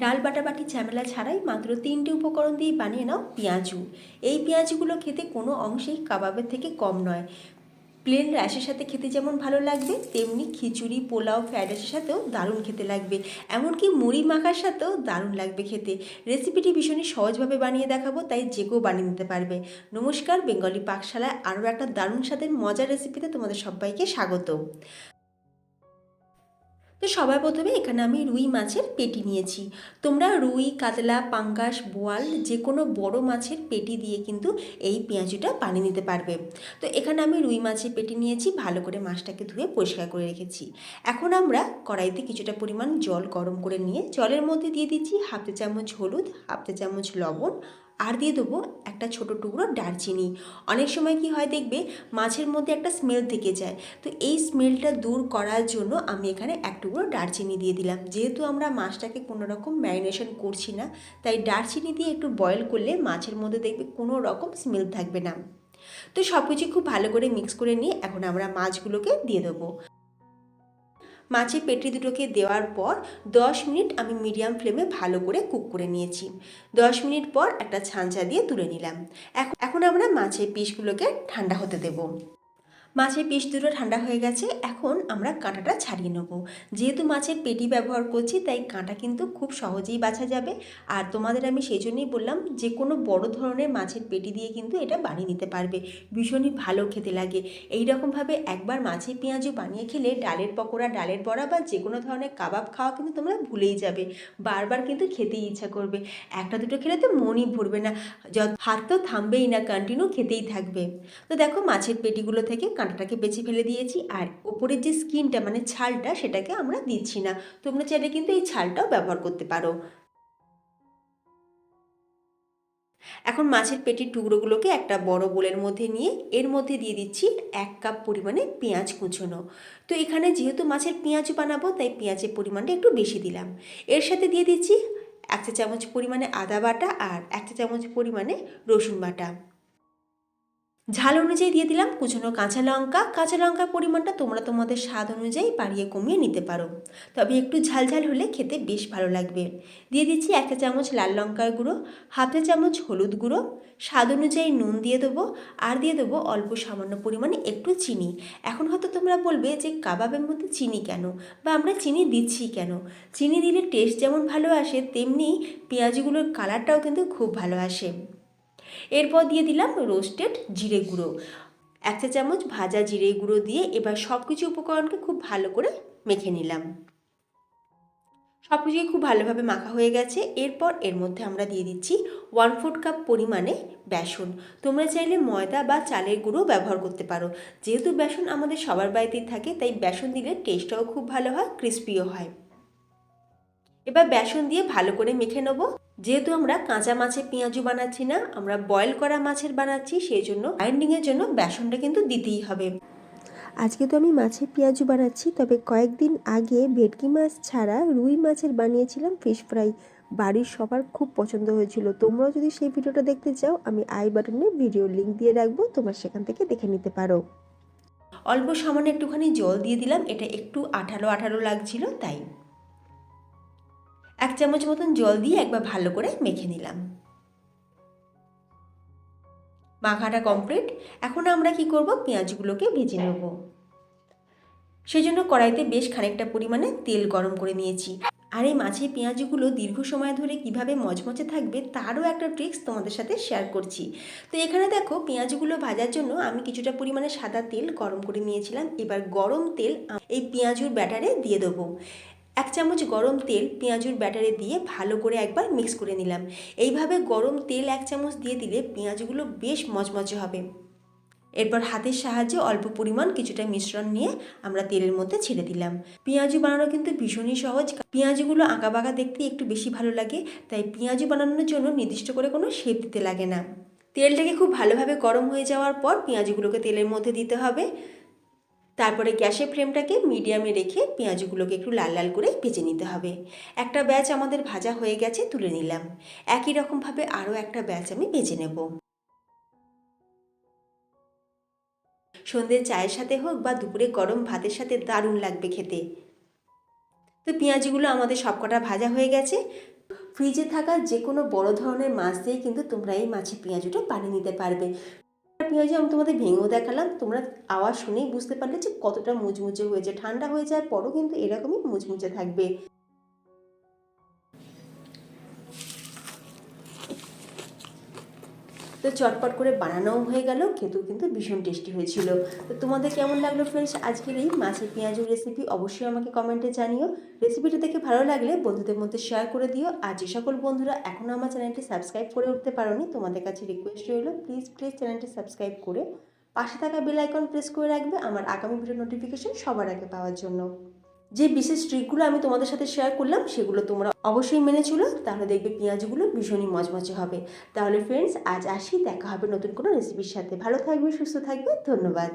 ডাল বাটাবাটি ঝামেলা ছাড়াই মাত্র তিনটে উপকরণ দিয়ে বানিয়ে নাও পেঁয়াজু। এই পেঁয়াজগুলো খেতে কোনো অংশেই কাবাবের থেকে কম নয়। প্লেন রাইসের সাথে খেতে যেমন ভালো লাগবে, তেমনি খিচুড়ি, পোলাও, ফ্রাইড রাইসের সাথেও দারুণ খেতে লাগবে। এমনকি মুড়ি মাখার সাথেও দারুণ লাগবে খেতে। রেসিপিটি ভীষণই সহজভাবে বানিয়ে দেখাবো, তাই যে কেউ বানিয়ে নিতে পারবে। নমস্কার, বেঙ্গলি পাকশালায় আরও একটা দারুণ স্বাদের মজার রেসিপিতে তোমাদের সবাইকে স্বাগত তো সবার প্রথমে এখানে আমি রুই মাছের পেটি নিয়েছি। তোমরা রুই, কাতলা, পাঙ্গাস, বোয়াল যে কোনো বড় মাছের পেটি দিয়ে কিন্তু এই পেঁয়াজুটা বানিয়ে নিতে পারবে। তো এখানে আমি রুই মাছের পেটি নিয়েছি, ভালো করে মাছটাকে ধুয়ে পরিষ্কার করে রেখেছি। এখন আমরা কড়াইতে কিছুটা পরিমাণ জল গরম করে নিয়ে, জলের মধ্যে দিয়ে দিচ্ছি হাফ চা চামচ হলুদ, হাফ চা চামচ লবণ আর দিয়ে দেবো একটা ছোট টুকরো দারচিনি। অনেক সময় কি হয় দেখবে, মাছের মধ্যে একটা স্মেল থেকে যায়। তো এই স্মেলটা দূর করার জন্য আমি এখানে এক টুকরো দারচিনি দিয়ে দিলাম। যেহেতু আমরা মাছটাকে কোনো রকম ম্যারিনেশন করছি না, তাই দারচিনি দিয়ে একটু বয়েল করলে মাছের মধ্যে দেখবে কোনো রকম স্মেল থাকবে না। তো সব কিছু খুব ভালো করে মিক্স করে নিয়ে এখন আমরা মাছগুলোকে দিয়ে দেবো। মাছের পেটি দুটোকে দেওয়ার পর দশ মিনিট আমি মিডিয়াম ফ্লেমে ভালো করে কুক করে নিয়েছি। দশ মিনিট পর একটা ছাঁচা দিয়ে তুলে নিলাম। এখন আমরা মাছের পিসগুলোকে ঠান্ডা হতে দেবো। মাছের পিস দুটো ঠান্ডা হয়ে গেছে, এখন আমরা কাঁটাটা ছাড়িয়ে নেব। যেহেতু মাছের পেটি ব্যবহার করছি, তাই কাঁটা কিন্তু খুব সহজেই বাছা যাবে। আর তোমাদের আমি সেই জন্যই বললাম, যে কোনো বড় ধরনের মাছের পেটি দিয়ে কিন্তু এটা বানিয়ে নিতে পারবে। ভীষণই ভালো খেতে লাগে। এই রকমভাবে একবার মাছের পেঁয়াজও বানিয়ে খেলে ডালের পকোড়া, ডালের বড়া বা যে কোনো ধরনের কাবাব খাওয়া কিন্তু তোমরা ভুলেই যাবে। বারবার কিন্তু খেতেই ইচ্ছা করবে। একটা দুটো খেলে তো মনই ভরবে না। যত হাত তো থামবেই না কন্টিনিউ খেতেই থাকবে। তো দেখো, মাছের পেটিগুলো থেকে কাঁটাটাকে বেছে ফেলে দিয়েছি আর ওপরের যে স্কিনটা মানে ছালটা, সেটাকে আমরা দিচ্ছি না। তোমরা চাইলে কিন্তু এই ছালটাও ব্যবহার করতে পারো। এখন মাছের পেটির টুকরোগুলোকে একটা বড় বোলের মধ্যে নিয়ে, এর মধ্যে দিয়ে দিচ্ছি এক কাপ পরিমাণে পেঁয়াজ কুচোনো। তো এখানে যেহেতু মাছের পেঁয়াজ বানাবো, তাই পেঁয়াজের পরিমাণটা একটু বেশি দিলাম। এর সাথে দিয়ে দিচ্ছি এক চামচ পরিমাণে আদা বাটা আর এক চামচ পরিমাণে রসুন বাটা। ঝাল অনুযায়ী দিয়ে দিলাম কুচনো কাঁচা লঙ্কা। কাঁচা লঙ্কার পরিমাণটা তোমরা তোমাদের স্বাদ অনুযায়ী বাড়িয়ে কমিয়ে নিতে পারো। তবে একটু ঝাল ঝাল হলে খেতে বেশ ভালো লাগবে। দিয়ে দিচ্ছি একটা চামচ লাল লঙ্কার গুঁড়ো, হাফ চা চামচ হলুদ গুঁড়ো। স্বাদ অনুযায়ী নুন দিয়ে দেবো আর দিয়ে দেবো অল্প সামান্য পরিমাণে একটু চিনি। এখন হয়তো তোমরা বলবে যে কাবাবের মধ্যে চিনি কেন বা আমরা চিনি দিচ্ছি কেন? চিনি দিলে টেস্ট যেমন ভালো আসে, তেমনি পেঁয়াজগুলোর কালারটাও কিন্তু খুব ভালো আসে। এরপর দিয়ে দিলাম রোস্টেড জিরে গুঁড়ো। এক চা চামচ ভাজা জিরে গুঁড়ো দিয়ে এবার সব কিছু উপকরণকে খুব ভালো করে মেখে নিলাম। সব কিছুই খুব ভালোভাবে মাখা হয়ে গেছে। এরপর এর মধ্যে আমরা দিয়ে দিচ্ছি ওয়ান ফোর্থ কাপ পরিমাণে বেসন। তোমরা চাইলে ময়দা বা চালের গুঁড়ো ব্যবহার করতে পারো। যেহেতু বেসন আমাদের সবার বাড়িতেই থাকে, তাই বেসন দিলে টেস্টটাও খুব ভালো হয় ক্রিস্পিও হয়। এবার বেসন দিয়ে ভালো করে মেখে নেব। যেহেতু আমরা কাঁচা মাছের পেঁয়াজু বানাচ্ছি না আমরা বয়েল করা মাছের বানাচ্ছি সেই জন্য বাইন্ডিংয়ের জন্য বেসনটা কিন্তু দিতেই হবে। আজকে তো আমি মাছের পেঁয়াজু বানাচ্ছি তবে কয়েকদিন আগে ভেটকি মাছ ছাড়া রুই মাছের বানিয়েছিলাম ফিশ ফ্রাই বাড়ির সবার খুব পছন্দ হয়েছিল। তোমরাও যদি সেই ভিডিওটা দেখতে চাও আমি আই বাটনে ভিডিও লিংক দিয়ে রাখব তোমরা সেখান থেকে দেখে নিতে পারো। অল্প সামান্য একটুখানি জল দিয়ে দিলাম এটা একটু আঠালো আঠালো লাগছিল তাই। এক চামচ মতন জল দিয়ে একবার ভালো করে মেখে নিলাম। মাখাটা কমপ্লিট এখন আমরা কি করব? পেঁয়াজগুলোকে ভেজে নেব। সেজন্য কড়াইতে বেশ খানিকটা পরিমাণে তেল গরম করে নিয়েছি। আর এই মাছের পেঁয়াজগুলো দীর্ঘ সময় ধরে কীভাবে মচমচে থাকবে তারও একটা ট্রিক্স তোমাদের সাথে শেয়ার করছি। তো এখানে দেখো, পেঁয়াজগুলো ভাজার জন্য আমি কিছুটা পরিমাণে সাদা তেল গরম করে নিয়েছিলাম। এবার গরম তেল এই পেঁয়াজুর ব্যাটারে দিয়ে দেবো। এক চামচ গরম তেল পেঁয়াজুর ব্যাটারে দিয়ে ভালো করে একবার মিক্স করে নিলাম। এইভাবে গরম তেল এক চামচ দিয়ে দিলে পেঁয়াজগুলো বেশ মচমচে হবে। এরপর হাতের সাহায্যে অল্প পরিমাণ কিছুটা মিশ্রণ নিয়ে আমরা তেলের মধ্যে ছেড়ে দিলাম। পেঁয়াজু বানানো কিন্তু ভীষণই সহজ। পেঁয়াজগুলো আঁকা বাঁকা দেখতে একটু বেশি ভালো লাগে, তাই পেঁয়াজু বানানোর জন্য নির্দিষ্ট করে কোনো শেপ দিতে লাগে না। তেলটাকে খুব ভালোভাবে গরম হয়ে যাওয়ার পর পেঁয়াজগুলোকে তেলের মধ্যে দিতে হবে। তারপরে গ্যাসের ফ্লেমটাকে মিডিয়ামে রেখে পেঁয়াজগুলোকে একটু লাল লাল করে ভেজে নিতে হবে। একটা ব্যাচ আমাদের ভাজা হয়ে গেছে, তুলে নিলাম। একই রকমভাবে আরও একটা ব্যাচ আমি ভেজে নেব। সন্ধ্যের চায়ের সাথে হোক বা দুপুরে গরম ভাতের সাথে দারুণ লাগবে খেতে। তো পেঁয়াজগুলো আমাদের সবকটা ভাজা হয়ে গেছে। ফ্রিজে থাকা যে কোনো বড় ধরনের মাছ দিয়ে কিন্তু তোমরা এই মাছের পেঁয়াজুটা বানিয়ে নিতে পারবে। পেঁয়াজু আমি তোমাদের ভেঙেও দেখালাম। তোমরা আওয়াজ শুনেই বুঝতে পারলে যে কতটা মুচমুচে হয়েছে। ঠান্ডা হয়ে যাওয়ার পরও কিন্তু এরকমই মুচমুচে থাকবে। তো চটপট করে বানানোও হয়ে গেল, খেতেও কিন্তু ভীষণ টেস্টি হয়েছিল। তো তোমাদের কেমন লাগল ফ্রেন্ডস আজকের এই মাছের পেঁয়াজুর রেসিপি অবশ্যই আমাকে কমেন্টে জানিও। রেসিপিটা দেখে ভালো লাগলে বন্ধুদের মধ্যে শেয়ার করে দিও। আর যে সকল বন্ধুরা এখনও আমার চ্যানেলটি সাবস্ক্রাইব করে উঠতে পারোনি, তোমাদের কাছে রিকোয়েস্ট রইল প্লিজ প্লিজ চ্যানেলটি সাবস্ক্রাইব করে পাশে থাকা বেল আইকন প্রেস করে রাখবে, আমার আগামী ভিডিও নোটিফিকেশন সবার আগে পাওয়ার জন্য। যে বিশেষ ট্রিকগুলো আমি তোমাদের সাথে শেয়ার করলাম, সেগুলো তোমরা অবশ্যই মেনে চলো। তাহলে দেখবে পেঁয়াজগুলো ভীষণই মজমজে হবে। তাহলে ফ্রেন্ডস আজ আসি, দেখা হবে নতুন কোনো রেসিপির সাথে। ভালো থাকবে, সুস্থ থাকবে, ধন্যবাদ।